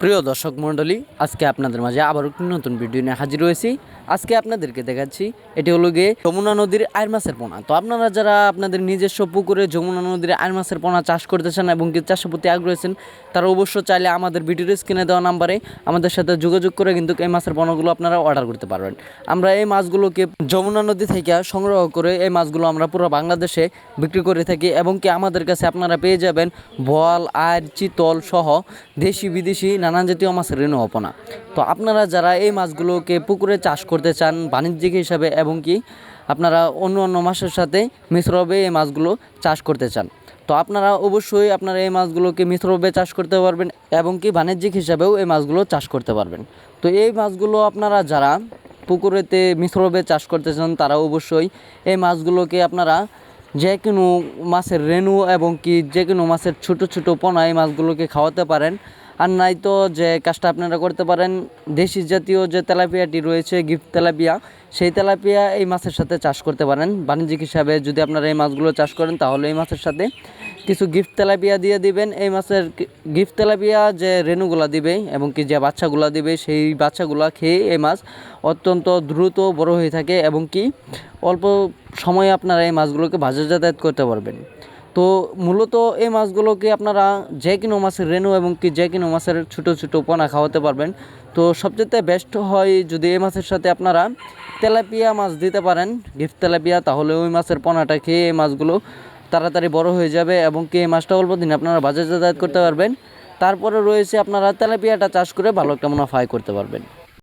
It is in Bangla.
প্রিয় দর্শক মণ্ডলী, আজকে আপনাদের মাঝে আবার একটি নতুন ভিডিও নিয়ে হাজির হয়েছি। আজকে আপনাদেরকে দেখাচ্ছি, এটি হলো গিয়ে যমুনা নদীর আয়ের মাছের পোনা। তো আপনারা যারা আপনাদের নিজস্ব পুকুরে যমুনা নদীর আয়ের মাছের পোনা চাষ করতে চান এবং কি চাষের প্রতি আগ্রহী আছেন, তারা অবশ্য চাইলে আমাদের ভিডিওর স্ক্রিনে দেওয়া নাম্বারে আমাদের সাথে যোগাযোগ করে কিন্তু এই মাছের পোনাগুলো আপনারা অর্ডার করতে পারবেন। আমরা এই মাছগুলোকে যমুনা নদী থেকে সংগ্রহ করে এই মাছগুলো আমরা পুরো বাংলাদেশে বিক্রি করে থাকি এবং কি আমাদের কাছে আপনারা পেয়ে যাবেন বোয়াল আয় চিতল সহ দেশি বিদেশি নানান জাতীয় মাছের রেণু অপনা। তো আপনারা যারা এই মাছগুলোকে পুকুরে চাষ করতে চান বাণিজ্যিক হিসাবে এবং কি আপনারা অন্য অন্য মাছের সাথে মিশ্রভাবে এই মাছগুলো চাষ করতে চান, তো আপনারা অবশ্যই আপনারা এই মাছগুলোকে মিশ্রভাবে চাষ করতে পারবেন এবং কি বাণিজ্যিক হিসাবেও এই মাছগুলো চাষ করতে পারবেন। তো এই মাছগুলো আপনারা যারা পুকুরেতে মিশ্রভাবে চাষ করতে চান, তারা অবশ্যই এই মাছগুলোকে আপনারা যে কোনো মাছের রেণু এবং কি যে কোনো মাছের ছোটো ছোটো পোনা এই মাছগুলোকে খাওয়াতে পারেন। আর নাই তো যে কাজটা আপনারা করতে পারেন, দেশি জাতীয় যে তেলাপিয়াটি রয়েছে, গিফট তেলাপিয়া, সেই তেলাপিয়া এই মাছের সাথে চাষ করতে পারেন। বাণিজ্যিক হিসাবে যদি আপনারা এই মাছগুলো চাষ করেন, তাহলে এই মাছের সাথে কিছু গিফট তেলাপিয়া দিয়ে দিবেন। এই মাছের গিফট তেলাপিয়া যে রেণুগুলা দিবে এবং কি যে বাচ্চাগুলা দিবে, সেই বাচ্চাগুলা খেয়ে এই মাছ অত্যন্ত দ্রুত বড় হয়ে থাকে এবং কি অল্প সময়ে আপনারা এই মাছগুলোকে যাতায়াত করতে পারবেন। তো মূলত এই মাছগুলোকে আপনারা যে কোনো মাছের রেনু এবং কি যে কোনো মাছের ছোটো ছোটো পোনা খাওয়াতে পারবেন। তো সবচেয়ে বেস্ট হয় যদি এই মাছের সাথে আপনারা তেলাপিয়া মাছ দিতে পারেন, গিফট তেলাপিয়া, তাহলে ওই মাছের পোনাটা খেয়ে এই মাছগুলো তাড়াতাড়ি বড় হয়ে যাবে এবং কি এই মাছটা অল্প দিনে আপনারা বাজার যাতায়াত করতে পারবেন। তারপরে রয়েছে আপনারা তেলাপিয়াটা চাষ করে ভালো একটা মুনাফা করতে পারবেন।